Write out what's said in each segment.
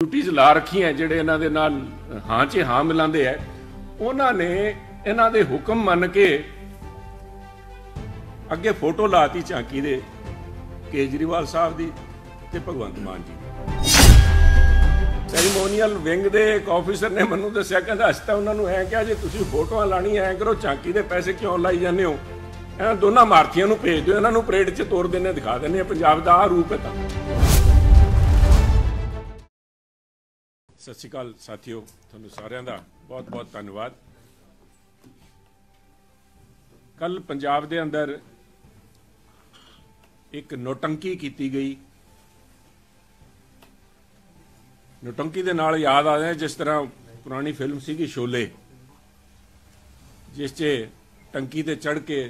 ਡਿਊਟੀਆਂ ਲਾ ਰੱਖੀਆਂ ਜਿਹੜੇ ਇਹਨਾਂ ਦੇ ਨਾਲ, ਹਾਂ 'ਚ ਹਾਂ ਮਿਲਾਉਂਦੇ ਐ, ਉਹਨਾਂ ਨੇ ਇਹਨਾਂ ਦੇ ਹੁਕਮ ਮੰਨ ਕੇ ਅੱਗੇ ਫੋਟੋ ਲਾਤੀ ਝਾਂਕੀ ਦੇ ਕੇਜਰੀਵਾਲ ਸਾਹਿਬ ਦੀ ਤੇ ਭਗਵੰਤ ਮਾਨ ਜੀ ਸੈਰੀਮੋਨੀਅਲ ਵਿੰਗ ਦੇ ਇੱਕ ਆਫੀਸਰ ਨੇ ਮੈਨੂੰ ਦੱਸਿਆ, ਕਹਿੰਦਾ ਅਸੀਂ ਤਾਂ ਉਹਨਾਂ ਨੂੰ ਐ ਕਿਹਾ, ਜੇ ਤੁਸੀਂ ਫੋਟੋਆਂ ਲਾਣੀ ਐ ਕਰੋ, ਝਾਂਕੀ ਦੇ ਪੈਸੇ ਕਿਉਂ ਲਾਈ ਜਾਂਦੇ ਹੋ? ਇਹਨਾਂ ਦੋਨਾਂ ਮਾਰਥੀਆਂ ਨੂੰ ਭੇਜ ਦਿਓ, ਇਹਨਾਂ ਨੂੰ ਪਰੇਡ 'ਚ ਤੋਰ ਦਿੰਨੇ ਦਿਖਾ ਦਿੰਨੇ ਆ, ਪੰਜਾਬ ਦਾ ਆ ਰੂਪ ਹੈ ਤਾਂ। ਸਤਿ ਸ਼੍ਰੀ ਅਕਾਲ ਸਾਥੀਓ, ਤੁਹਾਨੂੰ ਸਾਰਿਆਂ ਦਾ ਬਹੁਤ ਬਹੁਤ ਧੰਨਵਾਦ। ਕੱਲ ਪੰਜਾਬ ਦੇ ਅੰਦਰ ਇੱਕ ਨੋਟੰਕੀ ਕੀਤੀ ਗਈ। ਨੋਟੰਕੀ ਦੇ ਨਾਲ ਯਾਦ ਆ ਰਿਹਾ ਜਿਸ ਤਰ੍ਹਾਂ ਪੁਰਾਣੀ ਫਿਲਮ ਸੀਗੀ ਸ਼ੋਲੇ, ਜਿਸ 'ਚ ਟੰਕੀ ਤੇ ਚੜ ਕੇ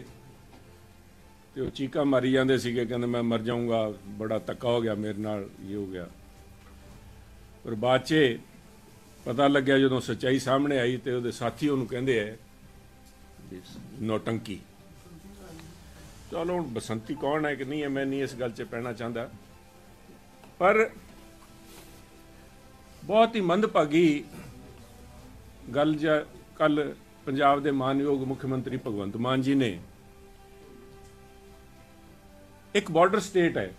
ਤੇ ਉਹ ਚੀਕਾ ਮਾਰੀ ਜਾਂਦੇ ਸੀਗੇ, ਕਹਿੰਦੇ ਮੈਂ ਮਰ ਜਾਊਂਗਾ, ਬੜਾ ਤੱਕਾ ਹੋ ਗਿਆ ਮੇਰੇ ਨਾਲ ਇਹ ਹੋ ਗਿਆ। ਪਰ ਬਾਅਦ 'ਚ ਪਤਾ ਲੱਗਿਆ ਜਦੋਂ ਸੱਚਾਈ ਸਾਹਮਣੇ ਆਈ ਤੇ ਉਹਦੇ ਸਾਥੀ ਉਹਨੂੰ ਕਹਿੰਦੇ ਐ ਵੀ ਨੋਟੰਕੀ। ਚਲੋ ਹੁਣ ਬਸੰਤੀ ਕੌਣ ਹੈ ਕਿ ਨਹੀਂ ਹੈ, ਮੈਂ ਨਹੀਂ ਇਸ ਗੱਲ 'ਚ ਪੈਣਾ ਚਾਹੁੰਦਾ। ਪਰ ਬਹੁਤ ਹੀ ਮੰਦਭਾਗੀ ਗੱਲ ਜਾਂ ਕੱਲ ਪੰਜਾਬ ਦੇ ਮਾਨਯੋਗ ਮੁੱਖ ਮੰਤਰੀ ਭਗਵੰਤ ਮਾਨ ਜੀ ਨੇ ਇੱਕ ਬਾਰਡਰ ਸਟੇਟ ਹੈ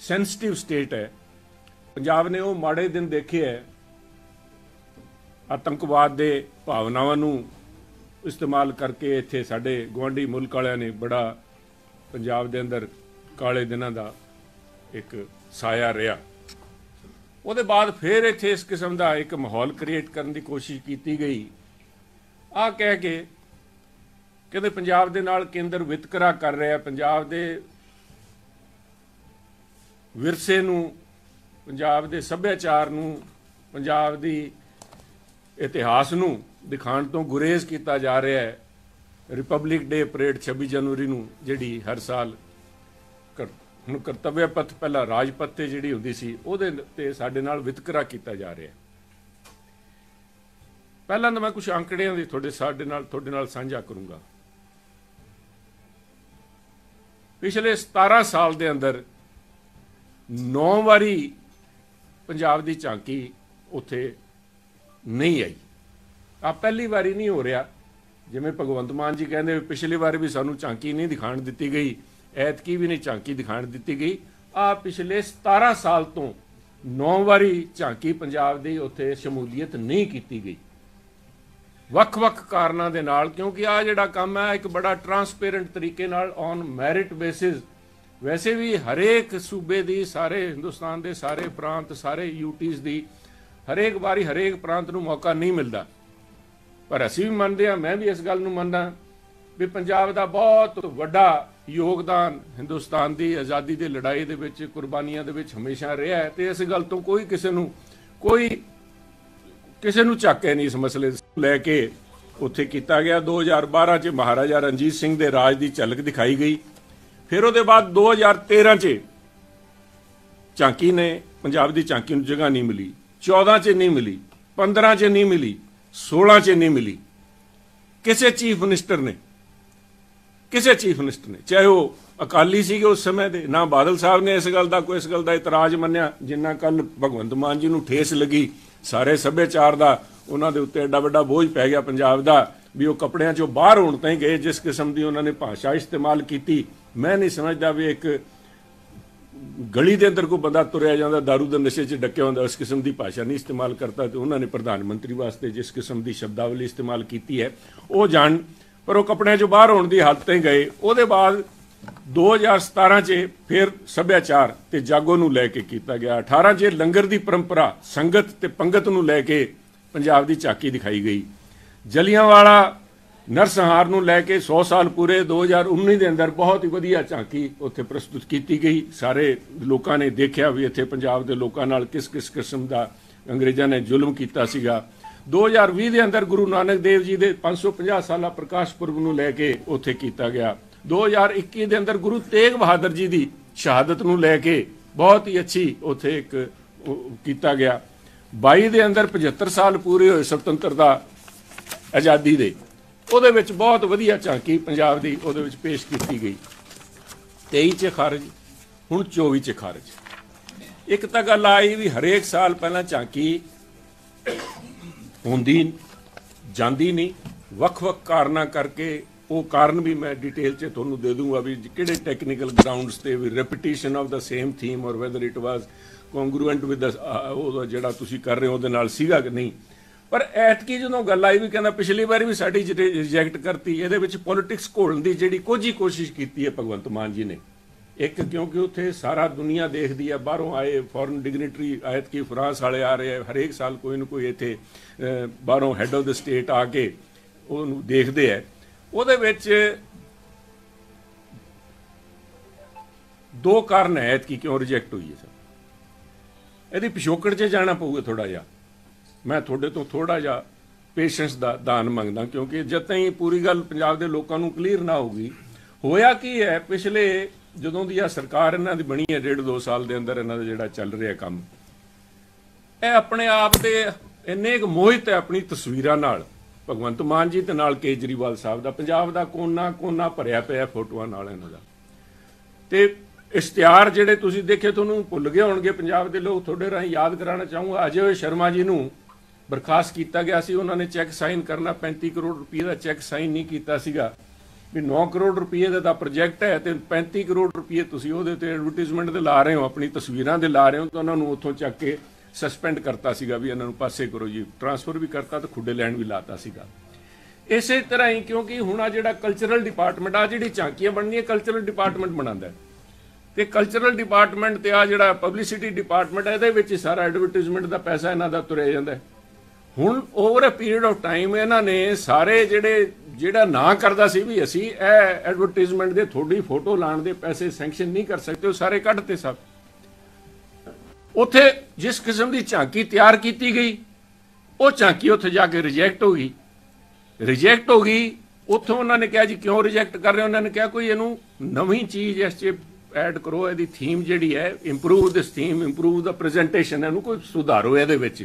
ਸੈਂਸਿਟਿਵ ਸਟੇਟ ਹੈ। ਪੰਜਾਬ ਨੇ ਉਹ ਮਾੜੇ ਦਿਨ ਦੇਖੇ ਹੈ। ਆਤੰਕਵਾਦ ਦੇ ਭਾਵਨਾਵਾਂ ਨੂੰ ਇਸਤੇਮਾਲ ਕਰਕੇ ਇੱਥੇ ਸਾਡੇ ਗਵਾਂਢੀ ਮੁਲਕ ਵਾਲਿਆਂ ਨੇ ਬੜਾ ਪੰਜਾਬ ਦੇ ਅੰਦਰ ਕਾਲੇ ਦਿਨਾਂ ਦਾ ਇੱਕ ਸਾਇਆ ਰਿਹਾ। ਉਹਦੇ ਬਾਅਦ ਫਿਰ ਇੱਥੇ ਇਸ ਕਿਸਮ ਦਾ ਇੱਕ ਮਾਹੌਲ ਕ੍ਰੀਏਟ ਕਰਨ ਦੀ ਕੋਸ਼ਿਸ਼ ਕੀਤੀ ਗਈ। ਆ ਕਹਿ ਕੇ ਕਹਿੰਦੇ ਪੰਜਾਬ ਦੇ ਨਾਲ ਕੇਂਦਰ ਵਿਤਕਰਾ ਕਰ ਰਿਹਾ ਪੰਜਾਬ ਦੇ ਵਿਰਸੇ ਨੂੰ ਪੰਜਾਬ ਦੇ ਸੱਭਿਆਚਾਰ ਨੂੰ, ਪੰਜਾਬ ਦੀ ਇਤਿਹਾਸ ਨੂੰ ਦਿਖਾਉਣ ਤੋਂ ਗੁਰੇਜ਼ ਕੀਤਾ ਜਾ ਰਿਹਾ ਹੈ ਰਿਪਬਲਿਕ ਡੇ ਪਰੇਡ 26 ਜਨਵਰੀ ਨੂੰ, ਜਿਹੜੀ ਹਰ ਸਾਲ ਕਰ- ਹੁਣ ਕਰਤੱਵਯ ਪਥ ਪਹਿਲਾਂ ਰਾਜਪਥ ਤੇ ਜਿਹੜੀ ਹੁੰਦੀ ਸੀ, ਉਹਦੇ ਤੇ ਸਾਡੇ ਨਾਲ ਵਿਤਕਰਾ ਕੀਤਾ ਜਾ ਰਿਹਾ ਹੈ। ਪਹਿਲਾਂ ਤਾਂ ਮੈਂ ਕੁਝ ਅੰਕੜਿਆਂ ਦੀ ਤੁਹਾਡੇ, ਸਾਡੇ ਨਾਲ, ਤੁਹਾਡੇ ਨਾਲ ਸਾਂਝਾ ਕਰੂੰਗਾ। ਪਿਛਲੇ 17 ਸਾਲ ਦੇ ਅੰਦਰ 9 ਵਾਰੀ ਪੰਜਾਬ ਦੀ ਝਾਂਕੀ ਉੱਥੇ ਨਹੀਂ ਆਈ। ਆ ਪਹਿਲੀ ਵਾਰੀ ਨਹੀਂ ਹੋ ਰਿਹਾ। ਜਿਵੇਂ ਭਗਵੰਤ ਮਾਨ ਜੀ ਕਹਿੰਦੇ ਵੀ ਪਿਛਲੀ ਵਾਰ ਵੀ ਸਾਨੂੰ ਝਾਂਕੀ ਨਹੀਂ ਦਿਖਾਣ ਦਿੱਤੀ ਗਈ, ਐਤਕੀ ਵੀ ਨਹੀਂ ਝਾਂਕੀ ਦਿਖਾਣ ਦਿੱਤੀ ਗਈ। ਆ ਪਿਛਲੇ 17 ਸਾਲ ਤੋਂ 9 ਵਾਰੀ ਝਾਂਕੀ ਪੰਜਾਬ ਦੀ ਉੱਥੇ ਸ਼ਮੂਲੀਅਤ ਨਹੀਂ ਕੀਤੀ ਗਈ। ਵੱਖ-ਵੱਖ ਕਾਰਨਾਂ ਦੇ ਨਾਲ, ਕਿਉਂਕਿ ਆ ਜਿਹੜਾ ਕੰਮ ਹੈ, ਇੱਕ ਬੜਾ ਟਰਾਂਸਪੇਰੈਂਟ ਤਰੀਕੇ ਨਾਲ ਔਨ ਮੈਰਿਟ ਬੇਸਿਸ ਵੈਸੇ ਵੀ ਹਰੇਕ ਸੂਬੇ ਦੀ, ਸਾਰੇ ਹਿੰਦੁਸਤਾਨ ਦੇ ਸਾਰੇ ਪ੍ਰਾਂਤ, ਸਾਰੇ ਯੂਟੀਜ਼ ਦੀ, ਹਰੇਕ ਵਾਰੀ ਹਰੇਕ ਪ੍ਰਾਂਤ ਨੂੰ ਮੌਕਾ ਨਹੀਂ ਮਿਲਦਾ। ਪਰ ਅਸੀਂ ਵੀ ਮੰਨਦੇ ਹਾਂ, ਮੈਂ ਵੀ ਇਸ ਗੱਲ ਨੂੰ ਮੰਨਦਾ ਵੀ ਪੰਜਾਬ ਦਾ ਬਹੁਤ ਵੱਡਾ ਯੋਗਦਾਨ ਹਿੰਦੁਸਤਾਨ ਦੀ ਆਜ਼ਾਦੀ ਦੀ ਲੜਾਈ ਦੇ ਵਿੱਚ, ਕੁਰਬਾਨੀਆਂ ਦੇ ਵਿੱਚ ਹਮੇਸ਼ਾ ਰਿਹਾ ਹੈ ਤੇ ਇਸ ਗੱਲ ਤੋਂ ਕੋਈ ਕਿਸੇ ਨੂੰ, ਕੋਈ ਕਿਸੇ ਨੂੰ ਚੱਕੇ ਨਹੀਂ ਇਸ ਮਸਲੇ ਲੈ ਕੇ ਉੱਥੇ ਕੀਤਾ ਗਿਆ। 2012 ਚ ਮਹਾਰਾਜਾ ਰਣਜੀਤ ਸਿੰਘ ਦੇ ਰਾਜ ਦੀ ਝਲਕ ਦਿਖਾਈ ਗਈ। ਫਿਰ ਉਹਦੇ ਬਾਅਦ 2013 ਚ ਝਾਂਕੀ ਨੇ, ਪੰਜਾਬ ਦੀ ਝਾਂਕੀ ਨੂੰ ਜਗ੍ਹਾ ਨਹੀਂ ਮਿਲੀ 14 ਚ ਨਹੀਂ ਮਿਲੀ 15 ਚ ਨਹੀਂ ਮਿਲੀ 16 ਚ ਨਹੀਂ ਮਿਲੀ। ਕਿਸੇ ਚੀਫ ਮਿਨਿਸਟਰ ਨੇ, ਕਿਸੇ ਚੀਫ ਮਿਨਿਸਟਰ ਨੇ, ਚਾਹੇ ਉਹ ਅਕਾਲੀ ਸੀਗੇ ਉਸ ਸਮੇਂ ਦੇ, ਨਾ ਬਾਦਲ ਸਾਹਿਬ ਨੇ ਇਸ ਗੱਲ ਦਾ ਕੋਈ ਇਸ ਗੱਲ ਦਾ ਇਤਰਾਜ਼ ਮੰਨਿਆ, ਜਿੰਨਾ ਕੱਲ ਭਗਵੰਤ ਮਾਨ ਜੀ ਨੂੰ ਠੇਸ ਲੱਗੀ, ਸਾਰੇ ਸੱਭਿਆਚਾਰ ਦਾ, ਉਹਨਾਂ ਦੇ ਉੱਤੇ ਐਡਾ ਵੱਡਾ ਬੋਝ ਪੈ ਗਿਆ ਪੰਜਾਬ ਦਾ, ਵੀ ਉਹ ਕੱਪੜਿਆਂ ਚੋਂ ਬਾਹਰ ਹੋਣ ਤਾਈਂ ਗਏ, ਜਿਸ ਕਿਸਮ ਦੀ ਉਹਨਾਂ ਨੇ ਭਾਸ਼ਾ ਇਸਤੇਮਾਲ ਕੀਤੀ ਮੈਂ ਨਹੀਂ ਸਮਝਦਾ ਵੀ ਇੱਕ ਗਲੀ ਦੇ ਅੰਦਰ ਕੋਈ ਬੰਦਾ ਤੁਰਿਆ ਜਾਂਦਾ दारू ਦੇ ਨਸ਼ੇ 'ਚ ਡੱਕਿਆ ਹੁੰਦਾ, ਉਸ ਕਿਸਮ ਦੀ ਭਾਸ਼ਾ ਨਹੀਂ ਇਸਤੇਮਾਲ ਕਰਤਾ ਤੇ ਉਹਨਾਂ ਨੇ ਪ੍ਰਧਾਨ ਮੰਤਰੀ ਵਾਸਤੇ ਜਿਸ ਕਿਸਮ ਦੀ ਸ਼ਬਦਾਵਲੀ ਇਸਤੇਮਾਲ ਕੀਤੀ ਹੈ, ਉਹ ਜਾਣ, ਪਰ ਉਹ ਕੱਪੜਿਆਂ 'ਚੋਂ ਬਾਹਰ ਹੋਣ ਦੀ ਹਾਲਤ ਤੇ ਗਏ। ਉਹਦੇ ਬਾਅਦ 2017 'ਚ ਫਿਰ ਸੱਭਿਆਚਾਰ ਤੇ ਜਾਗੋ ਨੂੰ ਲੈ ਕੇ ਕੀਤਾ ਗਿਆ। 18 'ਚ ਲੰਗਰ ਦੀ ਪਰੰਪਰਾ, ਸੰਗਤ ਤੇ ਪੰਗਤ ਨੂੰ ਲੈ ਕੇ ਪੰਜਾਬ ਦੀ ਝਾਕੀ ਦਿਖਾਈ ਗਈ। ਜਲੀਆਂਵਾਲਾ ਨਰਸੰਹਾਰ ਨੂੰ ਲੈ ਕੇ 100 ਸਾਲ ਪੂਰੇ 2019 ਦੇ ਅੰਦਰ ਬਹੁਤ ਹੀ ਵਧੀਆ ਝਾਂਕੀ ਉੱਥੇ ਪ੍ਰਸਤੁਤ ਕੀਤੀ ਗਈ। ਸਾਰੇ ਲੋਕਾਂ ਨੇ ਦੇਖਿਆ ਵੀ ਇੱਥੇ ਪੰਜਾਬ ਦੇ ਲੋਕਾਂ ਨਾਲ ਕਿਸ ਕਿਸ ਕਿਸਮ ਦਾ ਅੰਗਰੇਜ਼ਾਂ ਨੇ ਜ਼ੁਲਮ ਕੀਤਾ ਸੀਗਾ। 2020 ਦੇ ਅੰਦਰ ਗੁਰੂ ਨਾਨਕ ਦੇਵ ਜੀ ਦੇ 550 ਸਾਲਾ ਪ੍ਰਕਾਸ਼ ਪੁਰਬ ਨੂੰ ਲੈ ਕੇ ਉੱਥੇ ਕੀਤਾ ਗਿਆ। 2021 ਦੇ ਅੰਦਰ ਗੁਰੂ ਤੇਗ ਬਹਾਦਰ ਜੀ ਦੀ ਸ਼ਹਾਦਤ ਨੂੰ ਲੈ ਕੇ ਬਹੁਤ ਹੀ ਅੱਛੀ ਉੱਥੇ ਇੱਕ ਕੀਤਾ ਗਿਆ। 22 ਦੇ ਅੰਦਰ 75 ਸਾਲ ਪੂਰੇ ਹੋਏ ਸੁਤੰਤਰਤਾ ਆਜ਼ਾਦੀ ਦੇ। ਉਹਦੇ ਵਿੱਚ ਬਹੁਤ ਵਧੀਆ ਝਾਂਕੀ ਪੰਜਾਬ ਦੀ ਉਹਦੇ ਵਿੱਚ ਪੇਸ਼ ਕੀਤੀ ਗਈ। 23 ਚ ਖਾਰਜ, ਹੁਣ 24 ਚ ਖਾਰਜ। ਇੱਕ ਤਾਂ ਗੱਲ ਆਈ ਵੀ ਹਰੇਕ ਸਾਲ ਪਹਿਲਾਂ ਝਾਂਕੀ ਹੁੰਦੀ, ਜਾਂਦੀ ਨਹੀਂ। ਵੱਖ-ਵੱਖ ਕਾਰਨਾਂ ਕਰਕੇ ਉਹ ਕਾਰਨ ਵੀ ਮੈਂ ਡਿਟੇਲ 'ਚ ਤੁਹਾਨੂੰ ਦੇ ਦੂੰਗਾ ਵੀ ਕਿਹੜੇ ਟੈਕਨੀਕਲ ਗਰਾਊਂਡਸ ਤੇ ਵੀ repetition of the same theme or whether it was congruent with ਉਹ ਜਿਹੜਾ ਤੁਸੀਂ ਕਰ ਰਹੇ ਹੋ ਉਹਦੇ ਨਾਲ ਸੀਗਾ ਕਿ ਨਹੀਂ। ਪਰ ਐਤਕੀ ਜਦੋਂ ਗੱਲ ਆਈ ਵੀ ਕਹਿੰਦਾ ਪਿਛਲੀ ਵਾਰੀ ਵੀ ਸਾਡੀ ਰਿਜੈਕਟ ਕਰਤੀ, ਇਹਦੇ ਵਿੱਚ ਪੋਲਿਟਿਕਸ ਘੋਲਣ ਦੀ ਜਿਹੜੀ ਕੋਝੀ ਕੋਸ਼ਿਸ਼ ਕੀਤੀ ਹੈ ਭਗਵੰਤ ਮਾਨ ਜੀ ਨੇ। ਇੱਕ ਕਿਉਂਕਿ ਉੱਥੇ ਸਾਰਾ ਦੁਨੀਆ ਦੇਖਦੀ ਹੈ ਬਾਹਰੋਂ ਆਏ ਫੋਰਨ ਡਿਗਨਿਟਰੀ ਆਇਤ ਕੀ ਫਰਾਂਸ ਵਾਲੇ ਆ ਰਹੇ ਆ, ਹਰੇਕ ਸਾਲ ਕੋਈ ਨਾ ਕੋਈ ਇੱਥੇ ਬਾਹਰੋਂ ਹੈੱਡ ਆਫ ਦ ਸਟੇਟ ਆ ਕੇ ਉਹਨੂੰ ਦੇਖਦੇ ਆ। ਉਹਦੇ ਵਿੱਚ ਦੋ ਕਾਰਨ ਹੈ ਕਿ ਕਿਉਂ ਰਿਜੈਕਟ ਹੋਈ ਹੈ ਸਰ। ਇਹਦੀ ਪਿਛੋਕੜ 'ਚ ਜਾਣਾ ਪਊਗਾ ਥੋੜਾ ਜਿਹਾ। ਮੈਂ ਤੁਹਾਡੇ ਤੋਂ ਥੋੜਾ ਜਿਹਾ ਪੇਸ਼ੈਂਸ ਦਾ ਦਾਨ ਮੰਗਦਾ, ਕਿਉਂਕਿ ਜਦ ਤਾਈਂ ਪੂਰੀ ਗੱਲ ਪੰਜਾਬ ਦੇ ਲੋਕਾਂ ਨੂੰ ਕਲੀਅਰ ਨਾ ਹੋਊਗੀ, ਹੋਇਆ ਕੀ ਹੈ, ਪਿਛਲੇ ਜਦੋਂ ਦੀ ਆ ਸਰਕਾਰ ਇਹਨਾਂ ਦੀ ਬਣੀ ਹੈ, ਡੇਢ ਦੋ ਸਾਲ ਦੇ ਅੰਦਰ ਇਹਨਾਂ ਦਾ ਜਿਹੜਾ ਚੱਲ ਰਿਹਾ ਕੰਮ, ਇਹ ਆਪਣੇ ਆਪ ਦੇ ਇੰਨੇ ਕੁ ਮੋਹਿਤ ਹੈ ਆਪਣੀ ਤਸਵੀਰਾਂ ਨਾਲ, ਭਗਵੰਤ ਮਾਨ ਜੀ ਤੇ ਨਾਲ ਕੇਜਰੀਵਾਲ ਸਾਹਿਬ ਦਾ, ਪੰਜਾਬ ਦਾ ਕੋਨਾ ਕੋਨਾ ਭਰਿਆ ਪਿਆ ਫੋਟੋਆਂ ਨਾਲ ਇਹਨਾਂ ਦਾ, ਤੇ ਇਸ਼ਤਿਹਾਰ ਜਿਹੜੇ ਤੁਸੀਂ ਦੇਖੇ, ਤੁਹਾਨੂੰ ਭੁੱਲ ਗਏ ਹੋਣਗੇ, ਪੰਜਾਬ ਦੇ ਲੋਕ ਤੁਹਾਡੇ ਰਾਹੀਂ ਯਾਦ ਕਰਾਉਣਾ ਚਾਹੂੰਗਾ, ਅਜੇ ਹੋਏ ਸ਼ਰਮਾ ਜੀ ਨੂੰ ਬਰਖਾਸਤ ਕੀਤਾ ਗਿਆ ਸੀ, ਉਹਨਾਂ ਨੇ ਚੈੱਕ ਸਾਈਨ ਕਰਨਾ 35 ਕਰੋੜ ਰੁਪਏ ਦਾ ਚੈੱਕ ਸਾਈਨ ਨਹੀਂ ਕੀਤਾ ਸੀਗਾ। ਵੀ 9 ਕਰੋੜ ਰੁਪਏ ਦਾ ਤਾਂ ਪ੍ਰੋਜੈਕਟ ਹੈ ਤੇ 35 ਕਰੋੜ ਰੁਪਏ ਤੁਸੀਂ ਉਹਦੇ ਤੇ ਐਡਵਰਟਾਈਜ਼ਮੈਂਟ ਦੇ ਲਾ ਰਹੇ ਹੋ, ਆਪਣੀ ਤਸਵੀਰਾਂ ਦੇ ਲਾ ਰਹੇ ਹੋ, ਤਾਂ ਉਹਨਾਂ ਨੂੰ ਉੱਥੋਂ ਚੱਕ ਕੇ ਸਸਪੈਂਡ ਕਰਤਾ ਸੀਗਾ ਵੀ ਇਹਨਾਂ ਨੂੰ ਪਾਸੇ ਕਰੋ ਜੀ। ਟ੍ਰਾਂਸਫਰ ਵੀ ਕਰਤਾ ਤੇ ਖੁੱਡੇ ਲੈਣ ਵੀ ਲਾਤਾ ਸੀਗਾ। ਇਸੇ ਤਰ੍ਹਾਂ ਹੀ ਕਿਉਂਕਿ ਹੁਣ ਆ ਜਿਹੜਾ ਕਲਚਰਲ ਡਿਪਾਰਟਮੈਂਟ ਆ ਜਿਹੜੀ ਝਾਂਕੀਆਂ ਬਣਨੀਆਂ ਕਲਚਰਲ ਡਿਪਾਰਟਮੈਂਟ ਬਣਾਉਂਦਾ ਹੈ। ਤੇ ਕਲਚਰਲ ਡਿਪਾਰਟਮੈਂਟ ਤੇ ਆ ਜਿਹੜਾ ਪਬਲਿਸਿਟੀ ਡਿਪਾਰਟਮੈਂਟ ਇਹਦੇ ਵਿੱਚ ਹੀ ਸਾਰਾ ਐਡਵਰਟਾਈਜ਼ਮੈਂਟ ਦਾ ਪੈਸਾ ਇਹਨਾਂ ਦਾ ਤੁਰਿਆ ਜਾਂਦਾ ਹੈ। ਹੁਣ over a period of time ਇਹਨਾਂ ਨੇ ਸਾਰੇ ਜਿਹੜੇ, ਜਿਹੜਾ ਨਾ ਕਰਦਾ ਸੀ ਵੀ ਅਸੀਂ ਇਹ ਐਡਵਰਟਾਈਜ਼ਮੈਂਟ ਦੇ ਤੁਹਾਡੀ ਫੋਟੋ ਲਾਣ ਦੇ ਪੈਸੇ ਸੈਂਕਸ਼ਨ ਨਹੀਂ ਕਰ ਸਕਦੇ, ਉਹ ਸਾਰੇ ਕੱਢਤੇ ਸਭ। ਉੱਥੇ ਜਿਸ ਕਿਸਮ ਦੀ ਝਾਂਕੀ ਤਿਆਰ ਕੀਤੀ ਗਈ, ਉਹ ਝਾਂਕੀ ਉੱਥੇ ਜਾ ਕੇ ਰਿਜੈਕਟ ਹੋ ਗਈ। ਰਿਜੈਕਟ ਹੋ ਗਈ, ਉੱਥੋਂ ਉਹਨਾਂ ਨੇ ਕਿਹਾ ਜੀ ਕਿਉਂ ਰਿਜੈਕਟ ਕਰ ਰਹੇ ਉਹਨਾਂ ਨੇ ਕਿਹਾ ਕੋਈ ਇਹਨੂੰ ਨਵੀਂ ਚੀਜ਼ ਇਸ 'ਚ ਐਡ ਕਰੋ, ਇਹਦੀ ਥੀਮ ਜਿਹੜੀ ਹੈ improve this theme improve the presentation ਇਹਨੂੰ ਕੋਈ ਸੁਧਾਰੋ ਇਹਦੇ ਵਿੱਚ।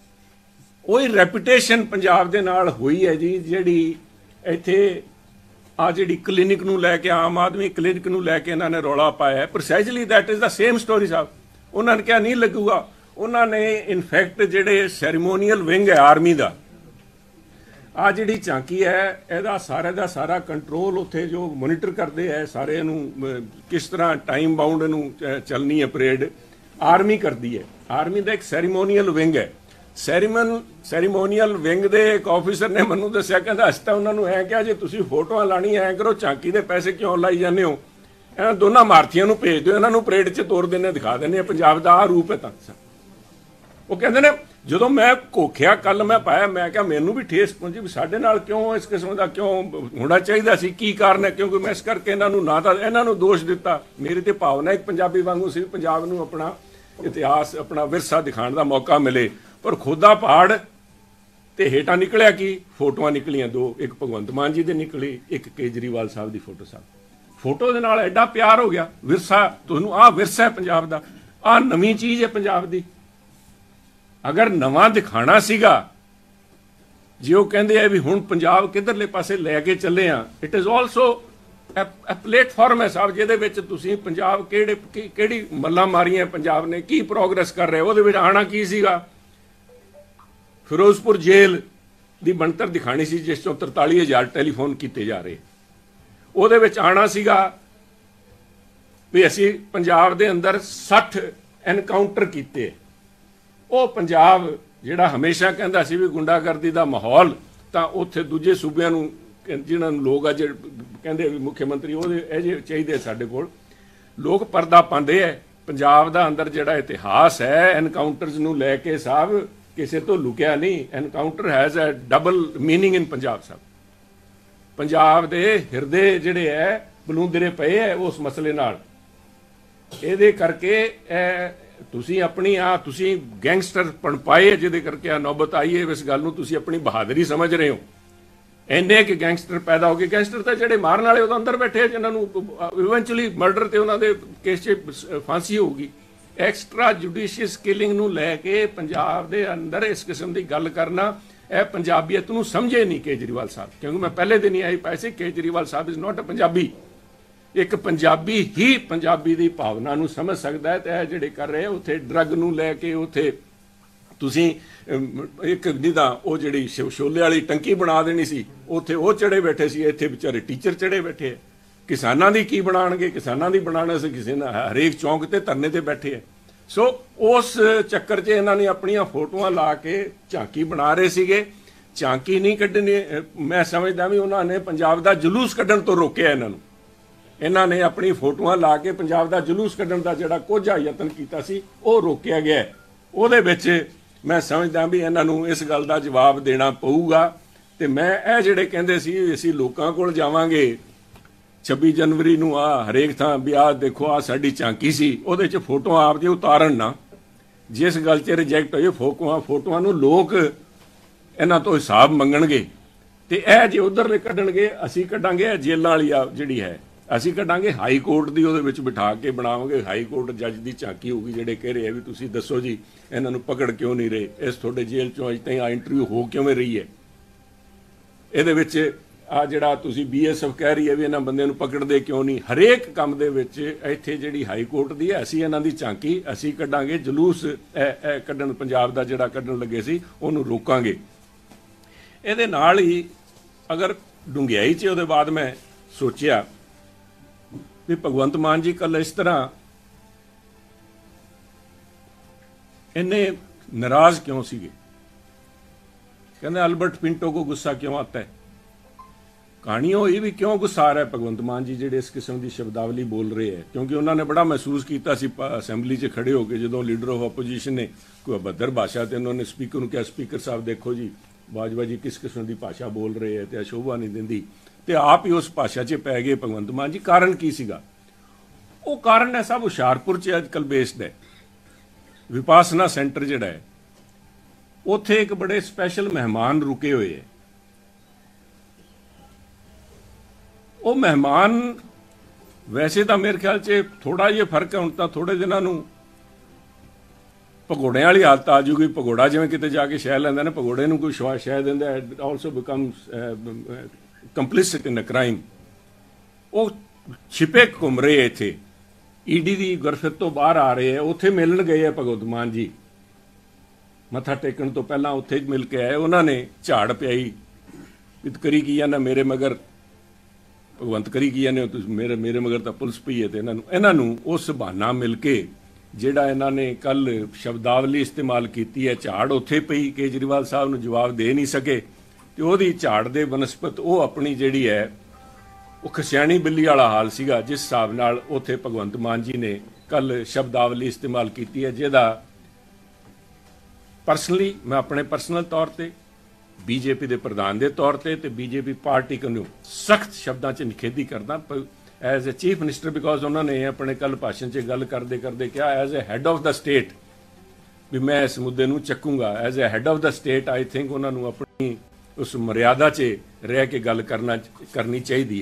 ਉਹੀ ਰੈਪੂਟੇਸ਼ਨ ਪੰਜਾਬ ਦੇ ਨਾਲ ਹੋਈ ਹੈ ਜੀ, ਜਿਹੜੀ ਇੱਥੇ ਆ ਜਿਹੜੀ ਕਲੀਨਿਕ ਨੂੰ ਲੈ ਕੇ, ਆਮ ਆਦਮੀ ਕਲੀਨਿਕ ਨੂੰ ਲੈ ਕੇ ਇਹਨਾਂ ਨੇ ਰੌਲਾ ਪਾਇਆ ਹੈ। Precisely that is the same story ਸਾਹਿਬ। ਉਹਨਾਂ ਨੇ ਕਿਹਾ ਨਹੀਂ ਲੱਗੂਗਾ। ਉਹਨਾਂ ਨੇ ਇਨਫੈਕਟ ਜਿਹੜੇ ਸੈਰੀਮੋਨੀਅਲ ਵਿੰਗ ਹੈ ਆਰਮੀ ਦਾ, ਆ ਜਿਹੜੀ ਝਾਂਕੀ ਹੈ, ਇਹਦਾ ਸਾਰੇ ਦਾ ਸਾਰਾ ਕੰਟਰੋਲ ਉੱਥੇ ਜੋ ਮੋਨੀਟਰ ਕਰਦੇ ਹੈ ਸਾਰੇ ਇਹਨੂੰ ਕਿਸ ਤਰ੍ਹਾਂ ਟਾਈਮ ਬਾਉਂਡ ਇਹਨੂੰ ਚੱਲਣੀ ਹੈ ਪਰੇਡ ਆਰਮੀ ਕਰਦੀ ਹੈ। ਆਰਮੀ ਦਾ ਇੱਕ ਸੈਰੀਮੋਨੀਅਲ ਵਿੰਗ ਹੈ। ਸੈਰੀਮਨ ਸੈਰੀਮੋਨੀਅਲ ਵਿੰਗ ਦੇ ਇੱਕ ਆਫੀਸਰ ਨੇ ਮੈਨੂੰ ਦੱਸਿਆ, ਕਹਿੰਦਾ, ਅਸੀਂ ਤਾਂ ਉਹਨਾਂ ਨੂੰ ਐ ਕਿਹਾ, ਜੇ ਤੁਸੀਂ ਫੋਟੋਆਂ ਲਾਣੀ ਐ ਕਰੋ, ਝਾਂਕੀ ਦੇ ਪੈਸੇ ਕਿਉਂ ਲਾਈ ਜਾਂਦੇ ਹੋ? ਇਹਨਾਂ ਦੋਨਾਂ ਮਾਰਥੀਆਂ ਨੂੰ ਭੇਜ ਦਿਓ, ਇਹਨਾਂ ਨੂੰ ਪਰੇਡ 'ਚ ਤੋਰ ਦਿੰਨੇ ਦਿਖਾ ਦਿੰਨੇ ਪੰਜਾਬ ਦਾ ਆ ਰੂਪ ਹੈ ਤਾਂ। ਉਹ ਕਹਿੰਦੇ ਨੇ, ਜਦੋਂ ਮੈਂ ਕੋਖਿਆ ਕੱਲ ਮੈਂ ਪਾਇਆ, ਮੈਂ ਕਿਹਾ, ਮੈਨੂੰ ਵੀ ਠੇਸ ਪਹੁੰਚੀ ਵੀ ਸਾਡੇ ਨਾਲ ਕਿਉਂ ਇਸ ਕਿਸਮ ਦਾ ਕਿਉਂ ਹੋਣਾ ਚਾਹੀਦਾ ਸੀ, ਕੀ ਕਾਰਨ ਹੈ? ਕਿਉਂਕਿ ਮੈਂ ਇਸ ਕਰਕੇ ਇਹਨਾਂ ਨੂੰ ਨਾ ਤਾਂ, ਇਹਨਾਂ ਨੂੰ ਦੋਸ਼ ਦਿੱਤਾ। ਮੇਰੇ ਤੇ ਭਾਵਨਾ ਇੱਕ ਪੰਜਾਬੀ ਵਾਂਗੂ ਸੀ ਪੰਜਾਬ ਨੂੰ ਆਪਣਾ ਇਤਿਹਾਸ, ਆਪਣਾ ਵਿਰਸਾ ਦਿਖਾਉਣ ਦਾ ਮੌਕਾ ਮਿਲੇ। ਪਰ ਖੋਦਾ ਪਹਾੜ ਤੇ ਹੇਠਾਂ ਨਿਕਲਿਆ ਕੀ? ਫੋਟੋਆਂ ਨਿਕਲੀਆਂ ਦੋ, ਇੱਕ ਭਗਵੰਤ ਮਾਨ ਜੀ ਦੀ ਨਿਕਲੀ, ਇੱਕ ਕੇਜਰੀਵਾਲ ਸਾਹਿਬ ਦੀ ਫੋਟੋ ਸਾਹਿਬ ਫੋਟੋ ਦੇ ਨਾਲ ਐਡਾ ਪਿਆਰ ਹੋ ਗਿਆ, ਵਿਰਸਾ, ਤੁਹਾਨੂੰ ਆਹ ਵਿਰਸਾ ਹੈ ਪੰਜਾਬ ਦਾ, ਆਹ ਨਵੀਂ ਚੀਜ਼ ਹੈ ਪੰਜਾਬ ਦੀ। ਅਗਰ ਨਵਾਂ ਦਿਖਾਣਾ ਸੀਗਾ, ਜੇ ਉਹ ਕਹਿੰਦੇ ਆ ਵੀ ਹੁਣ ਪੰਜਾਬ ਕਿੱਧਰਲੇ ਪਾਸੇ ਲੈ ਕੇ ਚੱਲੇ ਆ it is also a platform ਹੈ ਸਾਹਿਬ, ਜਿਹਦੇ ਵਿੱਚ ਤੁਸੀਂ ਪੰਜਾਬ ਕਿਹੜੇ, ਕਿ- ਕਿਹੜੀ ਮੱਲਾਂ ਮਾਰੀਆਂ ਪੰਜਾਬ ਨੇ, ਕੀ ਪ੍ਰੋਗਰੈਸ ਕਰ ਰਿਹਾ ਉਹਦੇ ਵਿੱਚ ਆਣਾ ਕੀ ਸੀਗਾ? ਫਿਰੋਜ਼ਪੁਰ ਜੇਲ੍ਹ ਦੀ ਬਣਤਰ ਦਿਖਾਣੀ ਸੀ, ਜਿਸ ਤੋਂ 43000 ਟੈਲੀਫੋਨ ਕੀਤੇ ਜਾ ਰਹੇ। ਉਹਦੇ ਵਿੱਚ ਆਣਾ ਸੀਗਾ ਵੀ ਅਸੀਂ ਪੰਜਾਬ ਦੇ ਅੰਦਰ 60 ਐਨਕਾਊਂਟਰ ਕੀਤੇ। ਉਹ ਪੰਜਾਬ ਜਿਹੜਾ ਹਮੇਸ਼ਾ ਕਹਿੰਦਾ ਸੀ ਵੀ ਗੁੰਡਾਗਰਦੀ ਦਾ ਮਾਹੌਲ, ਤਾਂ ਉੱਥੇ ਦੂਜੇ ਸੂਬਿਆਂ ਨੂੰ ਕਿ- ਜਿਨ੍ਹਾਂ ਨੂੰ ਲੋਕ ਅੱਜ ਕਹਿੰਦੇ ਵੀ ਮੁੱਖ ਮੰਤਰੀ ਉਹਦੇ ਇਹ ਜਿਹੇ ਚਾਹੀਦੇ ਸਾਡੇ ਕੋਲ। ਲੋਕ ਪਰਦਾ ਪਾਉਂਦੇ ਐ ਪੰਜਾਬ ਦਾ ਅੰਦਰ ਜਿਹੜਾ ਇਤਿਹਾਸ ਹੈ ਐਨਕਾਊਂਟਰਸ ਨੂੰ ਲੈ ਕੇ ਸਾਹਿਬ ਕਿਸੇ ਤੋਂ ਲੁਕਿਆ ਨਹੀਂ। Encounter has a double meaning in Punjab ਸਾਹਿਬ ਪੰਜਾਬ ਦੇ ਹਿਰਦੇ ਜਿਹੜੇ ਐ, ਬਲੂੰਦਰੇ ਪਏ ਐ ਉਸ ਮਸਲੇ ਨਾਲ। ਇਹਦੇ ਕਰਕੇ ਤੁਸੀਂ ਆਪਣੀ ਆ, ਤੁਸੀਂ ਗੈਂਗਸਟਰ ਪਣਪਾਏ ਜਿਹਦੇ ਕਰਕੇ ਆ ਨੌਬਤ ਆਈ ਹੈ ਇਸ ਗੱਲ ਨੂੰ ਤੁਸੀਂ ਆਪਣੀ ਬਹਾਦਰੀ ਸਮਝ ਰਹੇ ਹੋ। ਇੰਨੇ ਕਿ ਗੈਂਗਸਟਰ ਪੈਦਾ ਹੋ ਗਏ। ਗੈਂਗਸਟਰ ਤਾਂ ਜਿਹੜੇ ਮਾਰਨ ਵਾਲੇ ਉਹਦੇ ਅੰਦਰ ਬੈਠੇ ਆ, ਜਿਨ੍ਹਾਂ ਨੂੰ ਇਵੈਂਚੁਅਲੀ ਮਰਡਰ ਤੇ ਉਹਨਾਂ ਦੇ ਕੇਸ 'ਚ ਫਾਂਸੀ ਹੋਊਗੀ। ਐਕਸਟਰਾ ਜੁਡੀਸ਼ੀਅਸ ਕਿਲਿੰਗ ਨੂੰ ਲੈ ਕੇ ਪੰਜਾਬ ਦੇ ਅੰਦਰ ਇਸ ਕਿਸਮ ਦੀ ਗੱਲ ਕਰਨਾ, ਇਹ ਪੰਜਾਬੀਅਤ ਨੂੰ ਸਮਝੇ ਨਹੀਂ ਕੇਜਰੀਵਾਲ ਸਾਹਿਬ। ਕਿਉਂਕਿ ਮੈਂ ਪਹਿਲੇ ਦਿਨ ਹੀ ਆਈ ਪਾਈ ਸੀ, ਕੇਜਰੀਵਾਲ ਸਾਹਿਬ ਇਜ਼ ਨਾਟ ਅ ਪੰਜਾਬੀ। ਇੱਕ ਪੰਜਾਬੀ ਹੀ ਪੰਜਾਬੀ ਦੀ ਭਾਵਨਾ ਨੂੰ ਸਮਝ ਸਕਦਾ ਹੈ ਤੇ ਇਹ ਜਿਹੜੇ ਕਰ ਰਹੇ ਆ, ਉੱਥੇ ਡਰੱਗ ਨੂੰ ਲੈ ਕੇ ਉੱਥੇ ਤੁਸੀਂ ਇੱਕ ਜਿਹਦਾ ਉਹ ਜਿਹੜੀ ਸ਼ੋਲੇ ਵਾਲੀ ਟੰਕੀ ਬਣਾ ਦੇਣੀ ਸੀ, ਉੱਥੇ ਉਹ ਚੜੇ ਬੈਠੇ ਸੀ, ਇੱਥੇ ਵਿਚਾਰੇ ਟੀਚਰ ਚੜੇ ਬੈਠੇ ਆ। ਕਿਸਾਨਾਂ ਦੀ ਕੀ ਬਣਾਣਗੇ ਕਿਸਾਨਾਂ ਦੀ ਬਣਾਉਣਾ ਸੀ, ਕਿਸੇ ਨਾਲ ਹਰੇਕ ਚੌਂਕ ਤੇ ਧਰਨੇ ਤੇ ਬੈਠੇ ਆ। ਸੋ ਉਸ ਚੱਕਰ 'ਚ ਇਹਨਾਂ ਨੇ ਆਪਣੀਆਂ ਫੋਟੋਆਂ ਲਾ ਕੇ ਝਾਂਕੀ ਬਣਾ ਰਹੇ ਸੀਗੇ। ਝਾਂਕੀ ਨਹੀਂ ਕੱਢਣੀ, ਮੈਂ ਸਮਝਦਾ ਵੀ ਉਹਨਾਂ ਨੇ ਪੰਜਾਬ ਦਾ ਜਲੂਸ ਕੱਢਣ ਤੋਂ ਰੋਕਿਆ ਇਹਨਾਂ ਨੂੰ। ਇਹਨਾਂ ਨੇ ਆਪਣੀ ਫੋਟੋਆਂ ਲਾ ਕੇ ਪੰਜਾਬ ਦਾ ਜਲੂਸ ਕੱਢਣ ਦਾ ਜਿਹੜਾ ਕੋਝਾ ਯਤਨ ਕੀਤਾ ਸੀ, ਉਹ ਰੋਕਿਆ ਗਿਆ ਉਹਦੇ ਵਿੱਚ ਮੈਂ ਸਮਝਦਾ ਵੀ ਇਹਨਾਂ ਨੂੰ ਇਸ ਗੱਲ ਦਾ ਜਵਾਬ ਦੇਣਾ ਪਊਗਾ ਤੇ ਮੈਂ ਇਹ ਜਿਹੜੇ ਕਹਿੰਦੇ ਸੀ ਅਸੀਂ ਲੋਕਾਂ ਕੋਲ ਜਾਵਾਂਗੇ 26 ਜਨਵਰੀ ਨੂੰ ਆ ਹਰੇਕ ਥਾਂ ਵੀ ਆਹ ਦੇਖੋ ਆ ਸਾਡੀ ਝਾਂਕੀ ਸੀ। ਉਹਦੇ 'ਚ ਫੋਟੋਆਂ ਆਪ ਦੀ ਉਤਾਰਨ ਨਾ। ਜਿਸ ਗੱਲ 'ਚ ਰਿਜੈਕਟ ਹੋਏ ਫੋਟੋਆਂ ਫੋਟੋਆਂ ਨੂੰ ਲੋਕ ਇਹਨਾਂ ਤੋਂ ਹਿਸਾਬ ਮੰਗਣਗੇ। ਤੇ ਇਹ ਜੇ ਉਧਰਲੇ ਕੱਢਣਗੇ, ਅਸੀਂ ਕੱਢਾਂਗੇ, ਇਹ ਜੇਲਾਂ ਵਾਲੀ ਆ ਜਿਹੜੀ ਹੈ, ਅਸੀਂ ਕੱਢਾਂਗੇ ਹਾਈ ਕੋਰਟ ਦੀ, ਉਹਦੇ ਵਿੱਚ ਬਿਠਾ ਕੇ ਬਣਾਵਾਂਗੇ। ਹਾਈ ਕੋਰਟ ਜੱਜ ਦੀ ਝਾਂਕੀ ਹੋਊਗੀ, ਜਿਹੜੇ ਕਹਿ ਰਹੇ ਆ ਵੀ ਤੁਸੀਂ ਦੱਸੋ ਜੀ, ਇਹਨਾਂ ਨੂੰ ਪਕੜ ਕਿਉਂ ਨਹੀਂ ਰਹੇ? ਇਸ ਤੁਹਾਡੇ ਜੇਲ੍ਹ ਚੋਂ ਅਜ ਤਾਈਂ ਆ ਇੰਟਰਵਿਊ ਹੋ ਕਿਵੇਂ ਰਹੀ ਹੈ? ਇਹਦੇ ਵਿੱਚ ਆ ਜਿਹੜਾ ਤੁਸੀਂ ਬੀਐਸਐਫ ਕਹਿ ਰਹੀ ਹੈ ਵੀ ਇਹਨਾਂ ਬੰਦਿਆਂ ਨੂੰ ਪਕੜਦੇ ਕਿਉਂ ਨਹੀਂ? ਹਰੇਕ ਕੰਮ ਦੇ ਵਿੱਚ ਇੱਥੇ ਜਿਹੜੀ ਹਾਈ ਕੋਰਟ ਦੀ ਹੈ, ਅਸੀਂ ਇਹਨਾਂ ਦੀ ਝਾਂਕੀ, ਅਸੀਂ ਕੱਢਾਂਗੇ, ਜਲੂਸ ਇਹ ਇਹ ਕੱਢਣ, ਪੰਜਾਬ ਦਾ ਜਿਹੜਾ ਕੱਢਣ ਲੱਗੇ ਸੀ, ਉਹਨੂੰ ਰੋਕਾਂਗੇ। ਇਹਦੇ ਨਾਲ ਹੀ ਅਗਰ ਡੁੰਗਿਆਈ 'ਚ ਉਹਦੇ ਬਾਅਦ ਮੈਂ ਸੋਚਿਆ ਵੀ ਭਗਵੰਤ ਮਾਨ ਜੀ ਕੱਲ ਇਸ ਤਰ੍ਹਾਂ ਇੰਨੇ ਨਾਰਾਜ਼ ਕਿਉਂ ਸੀਗੇ? ਕਹਿੰਦੇ ਅਲਬਰਟ ਪਿੰਟੋ ਕੋ ਗੁੱਸਾ ਕਿਉਂ ਆਤਾ ਹੈ? ਕਹਾਣੀ ਉਹ ਹੋਈ ਵੀ ਕਿਉਂ ਗੁੱਸਾ ਰਿਹਾ ਹੈ? ਭਗਵੰਤ ਮਾਨ ਜੀ ਜਿਹੜੇ ਇਸ ਕਿਸਮ ਦੀ ਸ਼ਬਦਾਵਲੀ ਬੋਲ ਰਹੇ ਹੈ, ਕਿਉਂਕਿ ਉਹਨਾਂ ਨੇ ਬੜਾ ਮਹਿਸੂਸ ਕੀਤਾ ਸੀ, ਪ- ਅਸੈਂਬਲੀ 'ਚ ਖੜੇ ਹੋ ਕੇ ਜਦੋਂ ਲੀਡਰ ਆਫ ਆਪੋਜੀਸ਼ਨ ਨੇ ਕੋਈ ਅਭੱਦਰ ਭਾਸ਼ਾ ਤੇ ਉਹਨਾਂ ਨੇ ਸਪੀਕਰ ਨੂੰ ਕਿਹਾ ਸਪੀਕਰ ਸਾਹਿਬ, ਦੇਖੋ ਜੀ, ਬਾਜਵਾ ਜੀ ਕਿਸ ਕਿਸਮ ਦੀ ਭਾਸ਼ਾ ਬੋਲ ਰਹੇ ਹੈ ਤੇ ਅਸ਼ੋਭਾ ਨਹੀਂ ਦਿੰਦੀ। ਤੇ ਆਪ ਹੀ ਉਸ ਭਾਸ਼ਾ 'ਚ ਪੈ ਗਏ ਭਗਵੰਤ ਮਾਨ ਜੀ। ਕਾਰਨ ਕੀ ਸੀਗਾ? ਉਹ ਕਾਰਨ ਹੈ ਸਭ ਹੁਸ਼ਿਆਰਪੁਰ 'ਚ ਅੱਜਕੱਲ ਬੇਸਡ ਹੈ। ਵਿਪਾਸਨਾ ਸੈਂਟਰ ਜਿਹੜਾ ਹੈ, ਉੱਥੇ ਇੱਕ ਬੜੇ ਸਪੈਸ਼ਲ ਮਹਿਮਾਨ ਰੁਕੇ ਹੋਏ ਹੈ। ਉਹ ਮਹਿਮਾਨ, ਵੈਸੇ ਤਾਂ ਮੇਰੇ ਖਿਆਲ 'ਚ ਥੋੜਾ ਜਿਹਾ ਫ਼ਰਕ ਹੈ, ਹੁਣ ਤਾਂ ਥੋੜੇ ਦਿਨਾਂ ਨੂੰ ਪਕੌੜਿਆਂ ਵਾਲੀ ਹਾਲਤ ਆ ਜੂਗੀ। ਪਕੌੜਾ ਜਿਵੇਂ ਕਿਤੇ ਜਾ ਕੇ ਸ਼ਹਿ ਲੈਂਦਾ ਨਾ ਪਕੌੜੇ ਨੂੰ ਕੋਈ ਸ਼ਵਾ ਸ਼ਹਿ ਦਿੰਦਾ also becomes complicit in a crime ਉਹ ਛਿਪੇ ਘੁੰਮ ਰਹੇ ਇੱਥੇ ਈਡੀ ਦੀ ਗੁਰਫਤ ਤੋਂ ਬਾਹਰ ਆ ਰਹੇ ਆ ਉੱਥੇ ਮਿਲਣ ਗਏ ਆ ਭਗਵਤ ਮਾਨ ਜੀ। ਮੱਥਾ ਟੇਕਣ ਤੋਂ ਪਹਿਲਾਂ ਉੱਥੇ ਮਿਲ ਕੇ ਆਏ। ਉਹਨਾਂ ਨੇ ਝਾੜ ਪਿਆਈ। ਵਿਤ ਕਰੀ ਕੀ ਨਾ ਮੇਰੇ ਮਗਰ ਭਗਵੰਤ ਕਰੀ ਕੀ ਨੇ ਤੁਸੀਂ ਮੇਰੇ ਮੇਰੇ ਮਗਰ ਤਾਂ ਪੁਲਿਸ ਪਈ ਹੈ ਤੇ ਇਹਨਾਂ ਨੂੰ ਇਹਨਾਂ ਨੂੰ ਉਸ ਬਹਾਨਾ ਮਿਲ ਕੇ ਜਿਹੜਾ ਇਹਨਾਂ ਨੇ ਕੱਲ ਸ਼ਬਦਾਵਲੀ ਇਸਤੇਮਾਲ ਕੀਤੀ ਹੈ, ਝਾੜ ਉੱਥੇ ਪਈ, ਕੇਜਰੀਵਾਲ ਸਾਹਿਬ ਨੂੰ ਜਵਾਬ ਦੇ ਨਹੀਂ ਸਕੇ ਤੇ ਉਹਦੀ ਝਾੜ ਦੇ ਬਨਸਪਤ ਉਹ ਆਪਣੀ ਜਿਹੜੀ ਹੈ, ਉਹ ਖਸਿਆਣੀ ਬਿੱਲੀ ਵਾਲਾ ਹਾਲ ਸੀਗਾ, ਜਿਸ ਹਿਸਾਬ ਨਾਲ ਉੱਥੇ ਭਗਵੰਤ ਮਾਨ ਜੀ ਨੇ ਕੱਲ ਸ਼ਬਦਾਵਲੀ ਇਸਤੇਮਾਲ ਕੀਤੀ ਹੈ, ਜਿਹਦਾ ਪਰਸਨਲੀ ਮੈਂ ਆਪਣੇ ਪਰਸਨਲ ਤੌਰ ਤੇ ਬੀਜੇਪੀ ਦੇ ਪ੍ਰਧਾਨ ਦੇ ਤੌਰ ਤੇ ਤੇ ਬੀਜੇਪੀ ਪਾਰਟੀ ਨੂੰ ਸਖਤ ਸ਼ਬਦਾਂ 'ਚ ਨਿਖੇਧੀ ਕਰਦਾ as a chief minister because ਉਹਨਾਂ ਨੇ ਆਪਣੇ ਕੱਲ ਭਾਸ਼ਣ 'ਚ ਗੱਲ ਕਰਦੇ ਕਰਦੇ ਕਿਹਾ as a head of the state ਵੀ ਮੈਂ ਇਸ ਮੁੱਦੇ ਨੂੰ ਚੱਕੂੰਗਾ। As a head of the state I think ਉਹਨਾਂ ਨੂੰ ਆਪਣੀ ਉਸ ਮਰਿਆਦਾ 'ਚ ਰਹਿ ਕੇ ਗੱਲ ਕਰਨਾ, ਕਰਨੀ ਚਾਹੀਦੀ